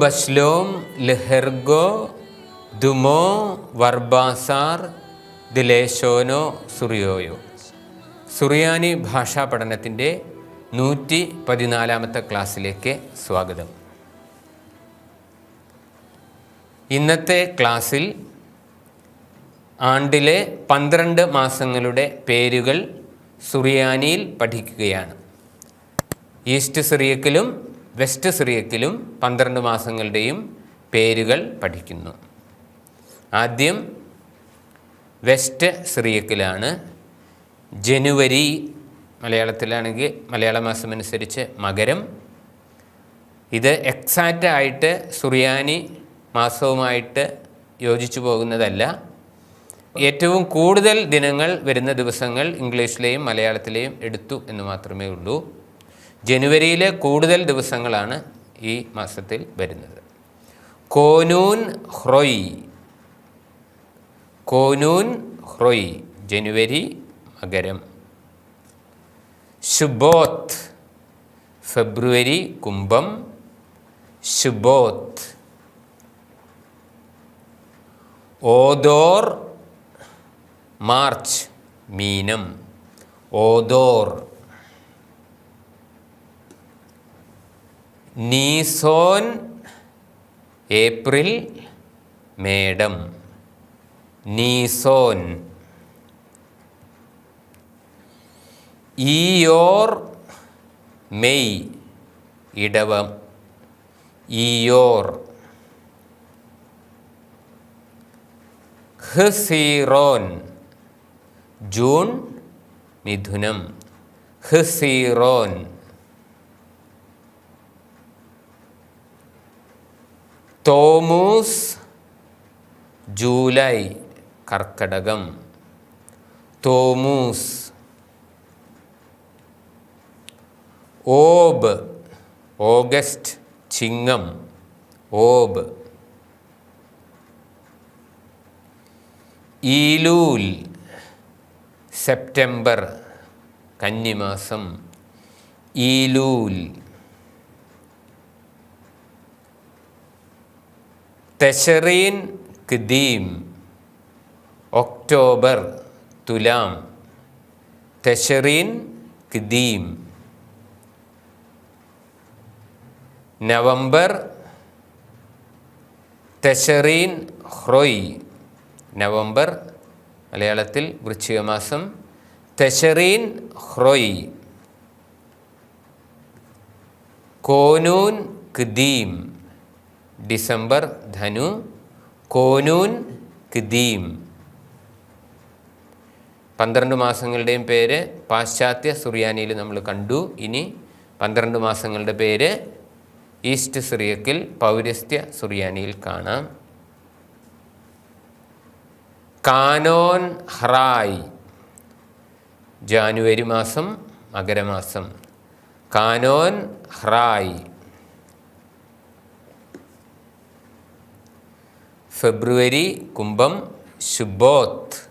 ബസ്ലോം ലെഹെർഗോ ദുമോ വർബാസാർ ദിലേശോനോ സുറിയോയോ. സുറിയാനി ഭാഷാ പഠനത്തിന്റെ നൂറ്റി പതിനാലാമത്തെ ക്ലാസ്സിലേക്ക് സ്വാഗതം. ഇന്നത്തെ ക്ലാസ്സിൽ ആണ്ടിലെ പന്ത്രണ്ട് മാസങ്ങളുടെ പേരുകൾ സുറിയാനിയിൽ പഠിക്കുകയാണ്. ഈസ്റ്റ് സിറിയക്കിലും വെസ്റ്റ് സിറിയക്കിലും പന്ത്രണ്ട് മാസങ്ങളുടെയും പേരുകൾ പഠിക്കുന്നു. ആദ്യം വെസ്റ്റ് സിറിയക്കിലാണ് ജനുവരി മലയാളത്തിലാണെങ്കിൽ മലയാള മാസം അനുസരിച്ച് മകരം. ഇത് എക്സാക്റ്റ് ആയിട്ട് സുറിയാനി മാസവുമായിട്ട് യോജിച്ചു പോകുന്നതല്ല. ഏറ്റവും കൂടുതൽ ദിനങ്ങൾ വരുന്ന ദിവസങ്ങൾ ഇംഗ്ലീഷിലെയും മലയാളത്തിലെയും എടുത്തു എന്ന് മാത്രമേ ഉള്ളൂ. ജനുവരിയിലെ കൂടുതൽ ദിവസങ്ങളാണ് ഈ മാസത്തിൽ വരുന്നത്. കോനൂൻ ഹ്രൊയ്. കോനൂൻ ഹ്രൊയ് ജനുവരി മകരം. ശുബോത്ത് ഫെബ്രുവരി കുംഭം. ശുബോത്ത് ഓദോർ മാർച്ച് മീനം. ഓദോർ. നീസോൻ ഏപ്രിൽ മേഡം നീസോൻ. ഈയോർ മെയ്. ഇടവം. ഈയോർ. ഹിറോൻ ജൂൺ മിഥുനം. ഹസീറോൻ. തോമൂസ് ജൂലൈ കർക്കടകം. തോമൂസ് ഓബ് ഓഗസ്റ്റ് ചിങ്ങം. ഓബ്. ഈലൂൽ സെപ്റ്റംബർ കന്നിമാസം. ഈലൂൽ. തെഷറീൻ കിദീം ഒക്ടോബർ തുലാം. തെഷറീൻ കിദീം നവംബർ തെഷറീൻ ഹ്രോയ്. നവംബർ മലയാളത്തിൽ വൃശ്ചികമാസം. തെഷറീൻ ഹ്രോയ്. കോനൂൻ കിദീം ഡിസംബർ ധനു കോനൂൻ കിദീം പന്ത്രണ്ട് മാസങ്ങളുടെയും പേര് പാശ്ചാത്യ സുറിയാനിയിൽ നമ്മൾ കണ്ടു. ഇനി പന്ത്രണ്ട് മാസങ്ങളുടെ പേര് ഈസ്റ്റ് സിറിയക്കിൽ പൗരസ്ത്യ സുറിയാനിയിൽ കാണാം. കാനോൻ ഹ്രായ്. ജാനുവരി മാസം മകരമാസം. കാനോൻ ഹ്റായ് ഫെബ്രുവരി കുംഭം ശുബോത്ത്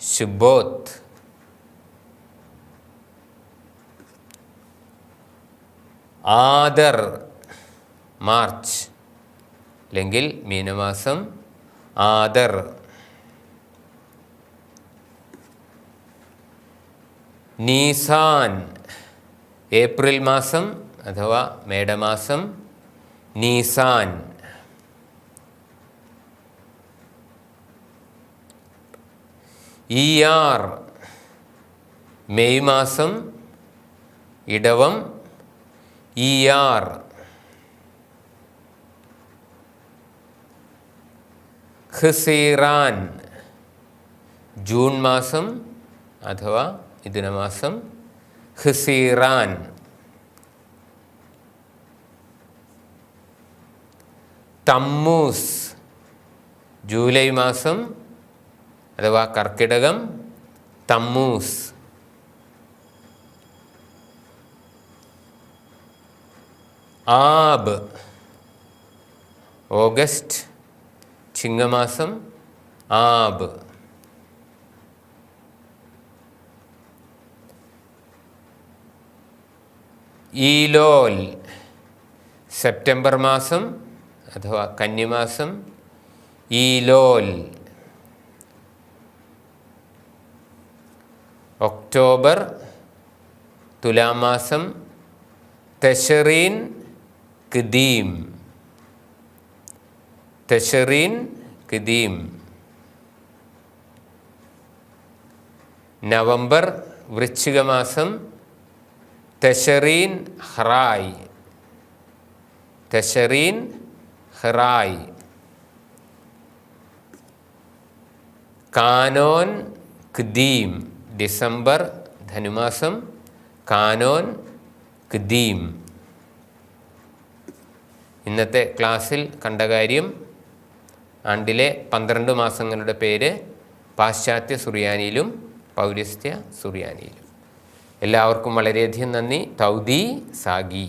ശുബോത്ത് ആദർ മാർച്ച്. അല്ലെങ്കിൽ മീനമാസം ആദർ. നീസാൻ ഏപ്രിൽ മാസം അഥവാ മേടമാസം നീസാൻ. ഇയാർ മെയ് മാസം ഇടവം ഇ ആർ ഖസീറാൻ. ജൂൺ മാസം അഥവാ ഇതിന മാസം ഖസീറാൻ. തമ്മൂസ് ജൂലൈ മാസം അഥവാ കർക്കിടകം തമ്മൂസ്. ആബ്. ഓഗസ്റ്റ് ചിങ്ങമാസം ആബ്. ഈലോൽ സെപ്റ്റംബർ മാസം അഥവാ കന്നിമാസം ഈലോൽ. ഒക്ടോബർ തുലാമാസം തെഷറീൻ കിദീം. തെഷറീൻ കിദീം. നവംബർ വൃശ്ചികമാസം തെഷറീൻ ഹ്റായ്. തെഷറീൻ ഹ്റായ്. കാനോൻ ഖ്ദീം ഡിസംബർ ധനുമാസം കാനോൻ കദീം ഇന്നത്തെ ക്ലാസ്സിൽ കണ്ട കാര്യം ആണ്ടിലെ പന്ത്രണ്ട് മാസങ്ങളുടെ പേര് പാശ്ചാത്യ സുറിയാനിയിലും പൗരസ്ത്യ സുറിയാനിയിലും. എല്ലാവർക്കും വളരെയധികം നന്ദി. തൗദി സാഗി.